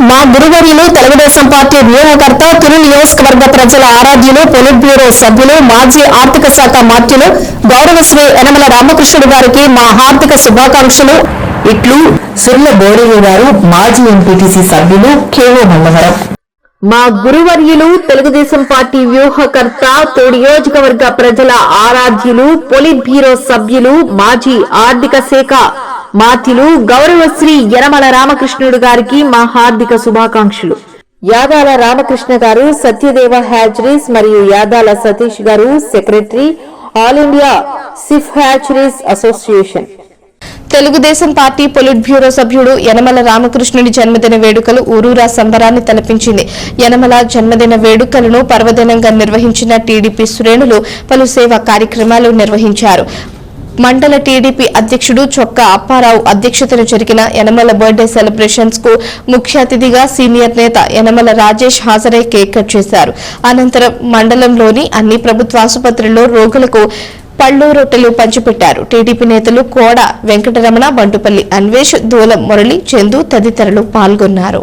మా గురువర్యులు తెలుగుదేశం పార్టీ వ్యూహకర్త తుని నియోజకవర్గ ప్రజల ఆరాధ్యులు పొలిట్ బ్యూరో సభ్యులు మాజీ ఆర్థిక శాఖ మాత్యులు గౌరవశ్రీ యనమల రామకృష్ణుడు గారికి మా హార్దిక శుభాకాంక్షలు. ఇట్లు సుర్ల బోరయ్య గారు మాజీ ఎంపీటీసీ సభ్యులు కేవో మల్లవరం మా గురువర్యులు తెలుగుదేశం పార్టీ వ్యూహకర్త నియోజకవర్గ ప్రజల ఆరాధ్యులు పొలిట్ బ్యూరో సభ్యులు మాజీ ఆర్థిక శాఖ మాతిలు గౌరవశ్రీ యనమల రామకృష్ణుడు గారికి మా హార్దిక శుభాకాంక్షలు. యాదాల రామకృష్ణ గారు సత్యదేవ హ్యాచరీస్ మరియు యాదాల సతీష్ గారు secretary all India సిఫ్ hatcheries association. Telugu Desam party politburo సభ్యుడు యనమల రామకృష్ణుడి జన్మదిన వేడుకలు ఊరూరా సంబరాన్ని తలపించింది. యనమల జన్మదిన వేడుకలను పర్వదినంగా నిర్వహించిన టీడీపీ శ్రేణులు పలు సేవా కార్యక్రమాలు నిర్వహించారు. మండల టీడీపీ అధ్యక్షుడు చొక్కా అప్పారావు అధ్యక్షతన జరిగిన యనమల బర్త్డే సెలబ్రేషన్స్కు ముఖ్య అతిథిగా సీనియర్ నేత యనమల రాజేష్ హాజరై కేక్ కట్ చేశారు. అనంతరం మండలంలోని అన్ని ప్రభుత్వ ఆసుపత్రుల్లో రోగులకు పళ్ళు రొట్టెలు పంచిపెట్టారు. టీడీపీ నేతలు కోడ వెంకటరమణ బంటుపల్లి అన్వేష్ దూలం మురళి చందు తదితరులు పాల్గొన్నారు.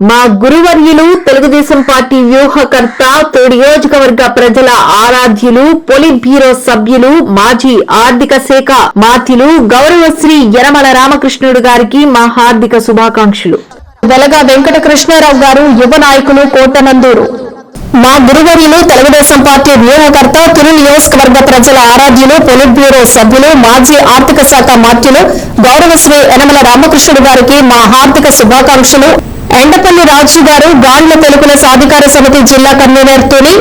మా గురువర్యులు తెలుగుదేశం పార్టీ వ్యూహకర్త తోడి నియోజకవర్గ ప్రజల ఆరాధ్యులు పొలిట్ బ్యూరో సభ్యులు మాజీ ఆర్థిక శాఖ మాత్యులు గౌరవశ్రీ యనమల రామకృష్ణుడు గారికి మా హార్దిక శుభాకాంక్షలు. వెలగా వెంకట కృష్ణారావు గారు యువ నాయకులు కోటనందూరు. మా గురువర్యులు తెలుగుదేశం పార్టీ వ్యూహకర్త తుని నియోజకవర్గ ప్రజల ఆరాధ్యులు పొలిట్ బ్యూరో సభ్యులు మాజీ ఆర్థిక శాఖ మాత్యులు గౌరవశ్రీ యనమల రామకృష్ణుడు గారికి మా హార్దిక శుభాకాంక్షలు. ఎండపల్లి రాజు గారు గాండ్ల తెలుగుల సాధికార సమితి జిల్లా కన్వీనర్ తుని